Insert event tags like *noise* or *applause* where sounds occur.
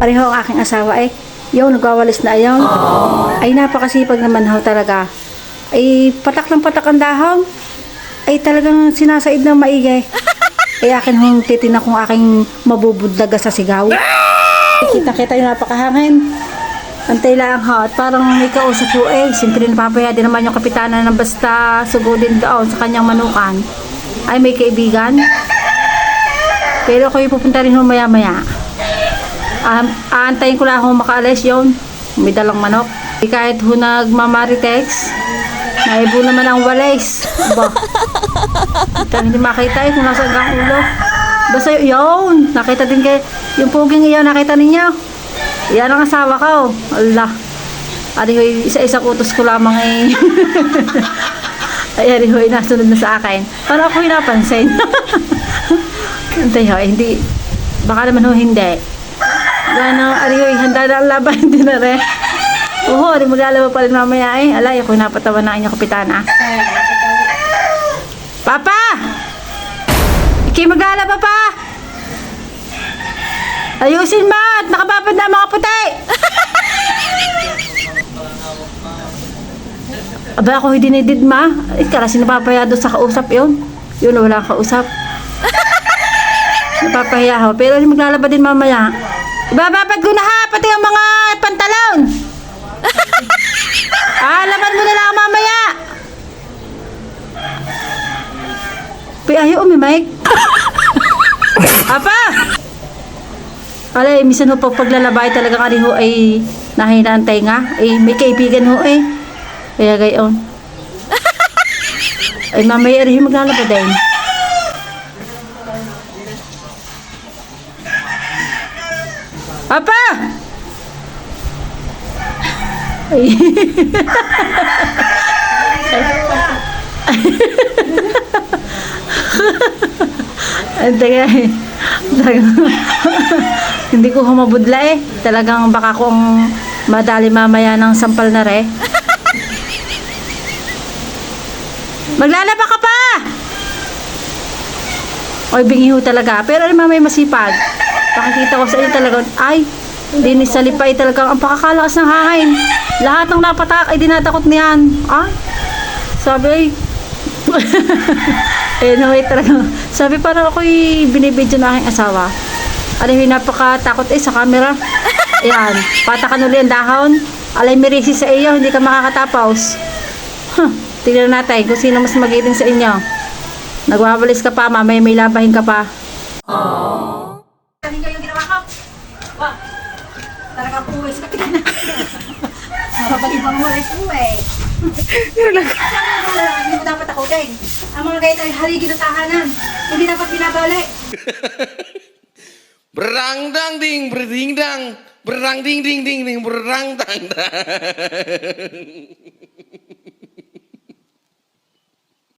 Pareho ang aking asawa eh. Yung nagwawalis na ayaw. Ay napakasipag naman ho talaga. Ay patak ng patak ang dahong. Ay talagang sinasaid ng maigay. *laughs* Ay akin hong titina kung aking mabubudlaga sa sigaw. Kita-kita yung napakahangin. Antay lang ho. At parang may kausap po eh. Siyempre napapaya din naman yung kapitana ng basta sugudin doon sa kanyang manukan. Ay may kaibigan. Pero ako yung pupunta rin ho maya-maya. Um, aantayin ko lang kung makaalis yun. May dalang manok. Di kahit ho nagmamaritex, naibo naman ang walis. Ba? *laughs* Hindi makita eh kung nasa ang ulo. Basta yun, nakita din kay yung puging iyon, nakita ninyo. Yan ang asawa ko. Allah. Ari ho, isa-isang utos ko lamang eh. *laughs* Ay, ari ho, nasunod na sa akin. Para ako napansin. *laughs* Antay ho, eh, hindi. Baka naman ho, hindi. Gano, arihoy, handa na ang laban, *laughs* hindi na rin. Oo, di maglalaba pa rin mamaya eh. Alay, ako napatawa na inyong kapitana. Papa! Ikay maglalaba pa! Ayusin mo at nakababad na mga puti! *laughs* Aba ako hindi dinidid ma. Eh, kasi napapaya doon sa kausap yun. Yun, wala kausap. *laughs* Napapahiya ako. Pero maglalaba din mamaya. Ibababad ko na ha, pati ang mga pantalon. *laughs* ah, laban mo na lang mamaya. Pi, ayaw umi, Mike. *laughs* Apa? Alay, minsan ho pag paglalabay talagang ari ho ay nahinantay nga. Eh, may kaibigan ho eh. Kaya gayon. *laughs* Ay, mamaya ari ho maglalaba din. Papa! Ay, taga, taga, hindi ko humabudla eh. Talagang baka kung madali mamaya ng sampal na re. Maglalaba ka pa! Oy, bingi ho talaga. Pero ay mamay masipag. Nakikita ko sa iyo talaga, ay, dinis sa lipay talaga, ang pakakalakas ng hangin. Lahat ng napatak ay dinatakot niyan. Ay, sabi ay, *laughs* wait talaga. Sabi parang ako'y binibidyo ng aking asawa. Alam mo, napakatakot eh sa camera. Ayan, patakan ulit ang dahon. Alay, mirisi sa iyo, hindi ka makakatapos. Huh, tignan natin kung sino mas magiling sa inyo. Nagwawalis ka pa, mamaya may labahin ka pa. Kami yung ginawa ko. Wow. Talagang uwi sa kapila na. Mapapalibang mo rin uwi. Hindi mo dapat takutin. Ang mga gayet ay haligi ng tahanan. Hindi dapat binabalik. *laughs* Berang dang ding berding dang berang ding ding ding ding berang dang dang *laughs*